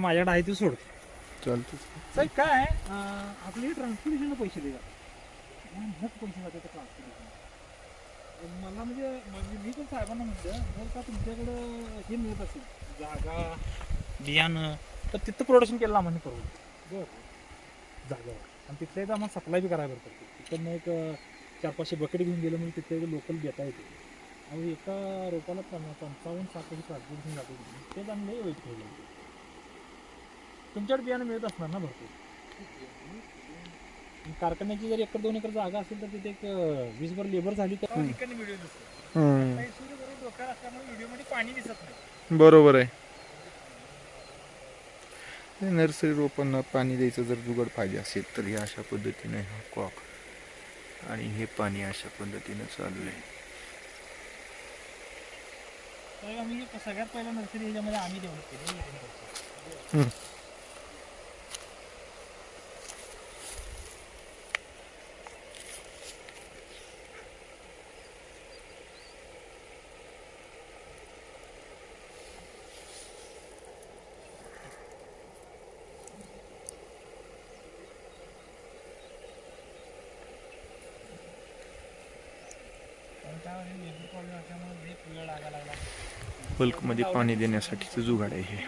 माझ्याकडे आहे ते सोड. चालतं साहेब काय आहे, अं, आपले ट्रान्सपोर्टेशनला पैसे देतात पैसे जातात ट्रान्सपोर्टेशन मला म्हणजे म्हणजे मी पण साहेबांना म्हणलं जर का तुमच्याकडं हे मिळत असेल जागा बियाणं तर तिथं प्रोडक्शन केलं आम्हाला परवडतं बरं. जागावर. आणि तिथल्या इथं आम्हाला सप्लाय बी करायला पडतं. तिथं मग एक अं, चार पाचशे बकेट घेऊन गेलं म्हणजे तिथे लोकल घेता येते. अहो एका रोपाला पंचावन्न सातशे ट्रान्सपोर्टेशन जाते तेच आम्ही लई वाईट ठेवलं. तुमच्याकडे बियाणं मिळत असणार ना भरपूर. कारखान्याची जर एकर दोन एकर जागा असेल तर तिथे एक अं, वीसभर लेबर झाली तर ठिकाणी व्हिडिओ दिसतो हम्म, काही सूर्य बरोबर डोक्यावर असल्यामुळे व्हिडिओमध्ये पाणी दिसत नाही. बरोबर आहे. नर्सरी रोपांना पाणी द्यायचं जर जुगाड पाहिजे असेल तर हे अशा पद्धतीने हा कॉक आणि हे पाणी अशा पद्धतीनं चालू आहे. तर आम्ही सगळ्यात पहिला नर्सरी ह्याच्यामध्ये आम्ही डेव्हलप केली हम्म. बल्कमध्ये पाणी देण्यासाठीचं जुगाड आहे हे.